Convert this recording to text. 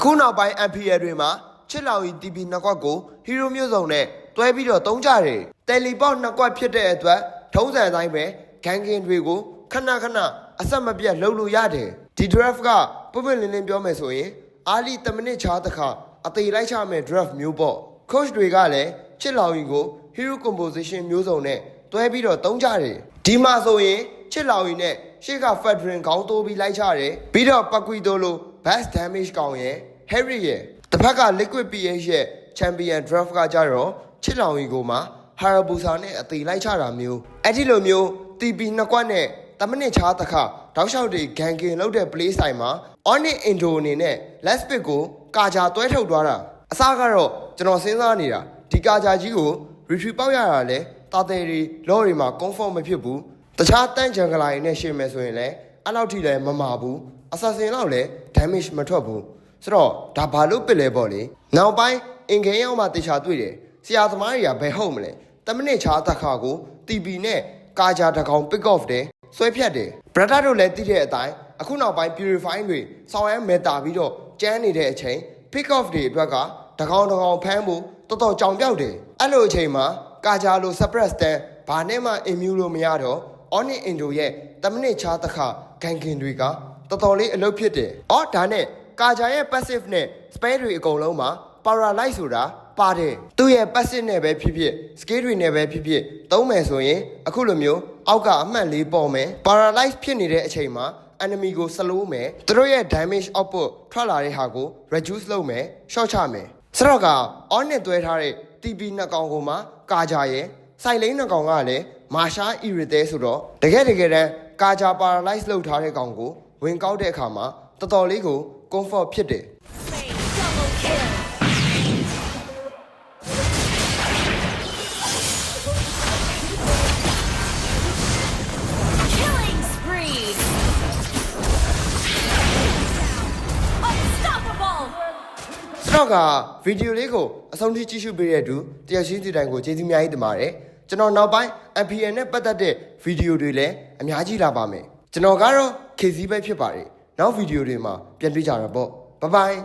အခုနောက်ပိုင်း MPL တွေမှာချစ်လောင်ရီ TP နှစ်ကွက်ကိုဟီရိုမျိုးစုံနဲ့တွဲပြီးတော့တုံးကြတယ်တယ်လီပေါက်နှစ်ကွက်ဖြစ်တဲ့အတွက်ထုံးစံအတိုင်းပဲဂန်ကင်တွေကိုခဏခဏအဆက်မပြတ်လှုပ်လို့ရတယ်ဒီ draft ကပုပ်ပွင့်လင်းလင်းပြောမယ်ဆိုရင်အာလီတမနစ်ချားတစ်ခါအသေးလိုက်ချမဲ့ draft မျိုးပေါ့ coach တွေကလည်းချစ်လောင်ရီကို hero composition မျိုးစုံနဲ့တွဲပြီးတော့တုံးကြတယ်ဒီမှာဆိုရင်ချစ်လောင်ရီနဲ့ရှေ့က Federer ခေါင်းတိုးပြီးလိုက်ချတယ်ပြီးတော့ပကွီတိုလို bass damage ကောင်ရဲ့ Harry ရဲ့တစ်ဖက်က liquid pH ရဲ့ champion draft ကကြတော့ချစ်လောင်ရီကိုမှ Hayabusa နဲ့အသေးလိုက်ချတာမျိုးအဲ့ဒီလိုမျိုး TP နှစ်ကွက်နဲ့တမနစ်ချားတစ်ခါတောက်လျှောက်တွေဂန်ကင်လောက်တဲ့ play style မှာ Onyx Indo အနေနဲ့ last pick ကိုကာဂျာတွဲထုတ်သွားတာအစားကတော့ကျွန်တော်စဉ်းစားနေတာဒီကာဂျာကြီးကို retrieve ပေါက်ရတာလဲတာတယ်တွေလော်တွေမှာ comfort မဖြစ်ဘူးတခြားတန့်ဂျန်ဂလာတွေနဲ့ရှင်းမယ်ဆိုရင်လည်းအဲ့လောက်ထိလည်းမမာဘူး assassin လောက်လည်း damage မထွက်ဘူးဆိုတော့ဒါဘာလို့ပစ်လဲပေါ့လေနောက်ပိုင်းအင်ခင်ရောက်မှတေချာတွေ့တယ်ဆရာသမားတွေကဘယ်ဟုတ်မလဲတမနစ်ချားတက်ခါကို TP နဲ့ကာဂျာတကောင် pick off တယ်ဆွဲဖြတ်တယ် brother တို့လည်းသိတဲ့အတိုင်းအခုနောက်ပိုင်း purify တွေဆောင်းရမ်းမဲတာပြီးတော့ကျန်းနေတဲ့အချိန် pick off တွေအတွက်ကတကောင်တကောင်ဖမ်းဖို့တော်တော်ကြောင်ပြောက်တယ်အဲ့လိုအချိန်မှာကာဂျာလို suppress တန်းဘာနဲ့မှ immune လို့မရတော့ Onyx Indo ရဲ့တမနစ်ချားတစ်ခါဂန်ကင်တွေက တော်တော်လေးအလုပ်ဖြစ်တယ်။အော်ဒါနဲ့ကာဂျာရဲ့ passive နဲ့ spell တွေအကုန်လုံးမှာ paralyze ဆိုတာပါတယ်။သူ့ရဲ့ passive နဲ့ပဲဖြစ်ဖြစ် skill တွေနဲ့ပဲဖြစ်ဖြစ်သုံးမယ်ဆိုရင်အခုလိုမျိုးအောက်ကအမှတ်လေးပေါ်မယ်။ paralyze ဖြစ်နေတဲ့အချိန်မှာ enemy ကို slow မယ်။သူတို့ရဲ့ damage output ထွက်လာတဲ့ဟာကို reduce လုပ်မယ်။ short ချမယ်။စတော့က on နဲ့တွဲထားတဲ့ TP နှစ်ကောင်ကိုမှကာဂျာရဲ့စိုက်လိန်နှစ်ကောင်ကလည်းမာရှာအီရတဲဆိုတော့တကယ်တကယ်တမ်းကာဂျာ paralyze လုပ်ထားတဲ့ကောင်ကို ဝင်ကောက်တဲ့အခါမှာတော်တော်လေးကို comfort ဖြစ်တယ် Double kill. Killing spree. Unstoppable. စတော့ကဗီဒီယိုလေးကိုအဆုံးထိကြည့်ရှုပေးတဲ့သူတရရှိစီတိုင်းကိုကျေးဇူးအများကြီးတင်ပါတယ်ကျွန်တော်နောက်ပိုင်း MPN နဲ့ပတ်သက်တဲ့ဗီဒီယိုတွေလည်းအများကြီးလာပါမယ် ကျွန်တော်ကတော့ KC ပဲဖြစ်ပါတယ်နောက်ဗီဒီယိုတွေမှာပြန်တွေ့ကြတာပေါ့ဘိုင်ဘိုင်